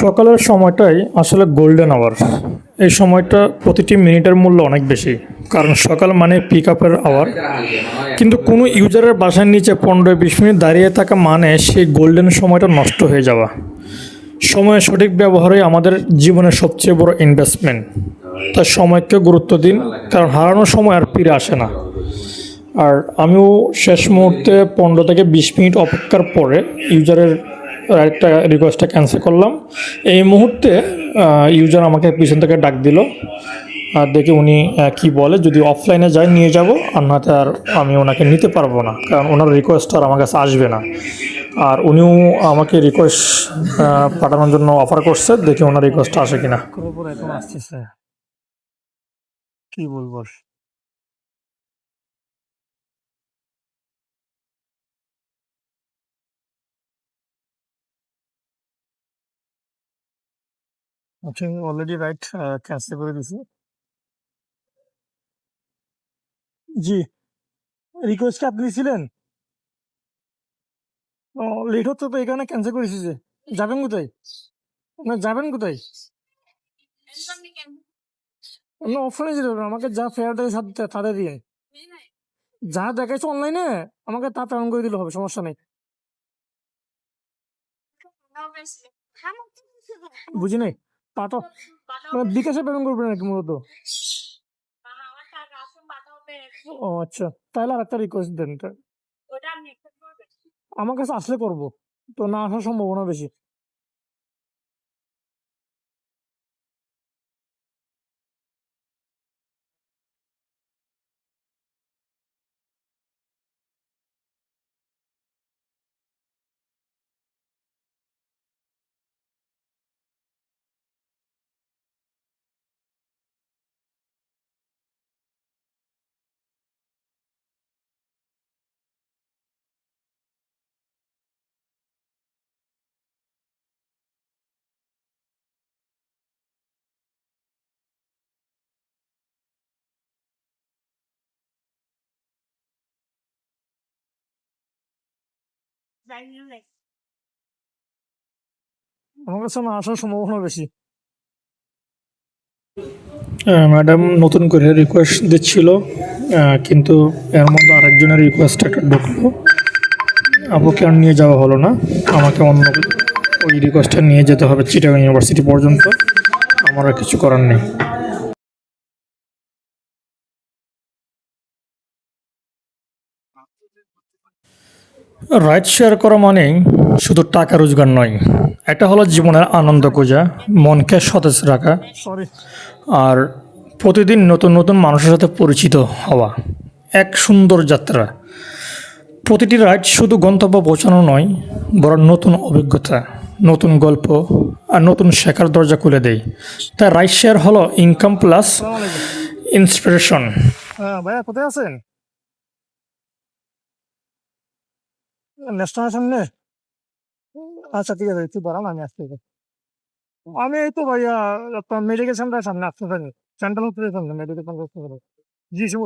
সকালের সময়টাই আসলে গোল্ডেন আওয়ার এই সময়টা প্রতিটি মিনিটের মূল্য অনেক বেশি, কারণ সকাল মানে পিক আপের আওয়ার কিন্তু কোনো ইউজারের বাসার নিচে পনেরো বিশ মিনিট দাঁড়িয়ে থাকা মানে সেই গোল্ডেন সময়টা নষ্ট হয়ে যাওয়া। সময়ের সঠিক ব্যবহারই আমাদের জীবনের সবচেয়ে বড় ইনভেস্টমেন্ট তার সময়কে গুরুত্ব দিন, কারণ হারানোর সময় আর ফিরে আসে না। আর আমিও শেষ মুহূর্তে পনেরো থেকে বিশ মিনিট অপেক্ষার পরে ইউজারের একটা রিকোয়েস্টটা ক্যান্সেল করলাম। এই মুহূর্তে ইউজার আমাকে পিছন থেকে ডাক দিল। আর দেখে উনি কি বলে। যদি অফলাইনে যায়, নিয়ে যাব। আর নাতে আর আমি ওনাকে নিতে পারব না। কারণ ওনার রিকোয়েস্ট আর আমার কাছে আসবে না। আর উনিও আমাকে রিকোয়েস্ট পাঠানোর জন্য অফার করছে। দেখি ওনার রিকোয়েস্ট আসে কিনা। কি বলব? আচ্ছা অলরেডি রাইট ক্যান্সেল করে দিছি জি রিকোয়েস্ট আপনি দিয়েছিলেন ও লেট হচ্ছে তো, এই কারণে ক্যান্সেল করেছি যে। যাবেন কোথায়? না, যাবেন কোথায়? অন্য অফলাইনে যেতে হবে, আমাকে যা ফেয়ার দেয় সা- তাদের দিয়ে। যা দেখাইছে অনলাইনে আমাকে তা পেমেন্ট করে দিলে হবে, সমস্যা নেই। বুঝি নাই? তা তো মানে বিকাশে পেমেন্ট করবে নাকি মূলত? ও আচ্ছা তাহলে আর একটা রিকোয়েস্ট দেন আমার কাছে আসলে করব তো না আসার সম্ভাবনা বেশি। আমার কাছে আসার সম্ভাবনা বেশি। ম্যাডাম নতুন করে রিকোয়েস্ট দিচ্ছিল কিন্তু এর মধ্যে আরেকজনের রিকোয়েস্ট একটা ঢুকলো। আপুকে আর নিয়ে যাওয়া হলো না, আমাকে অন্য ওই রিকোয়েস্টটা নিয়ে যেতে হবে চিটাগাং ইউনিভার্সিটি পর্যন্ত। আমার আর কিছু করার নেই। রাইড শেয়ার করা মানেই শুধু টাকা রোজগার নয় এটা হলো জীবনের আনন্দ খোঁজা মনকে সতেজ রাখা আর প্রতিদিন নতুন নতুন মানুষের সাথে পরিচিত হওয়া এক সুন্দর যাত্রা। প্রতিটি রাইড শুধু গন্তব্য পৌঁছানো নয় বরং নতুন অভিজ্ঞতা নতুন গল্প আর নতুন শেখার দরজা খুলে দেয়। তাই রাইড শেয়ার হলো ইনকাম প্লাস ইন্সপিরেশন হ্যাঁ ভাইয়া কোথায় আছেন? ন্যাশনাল সামনে আচ্ছা ঠিক আছে একটু দাঁড়ান আমি আসতে আমি এই তো ভাইয়া আপনার মেডিকেল সেন্টার সামনে আসতে পারি সেন্ট্রাল হসপিটালের সামনে মেডিকেল সেন্টার জি শুভ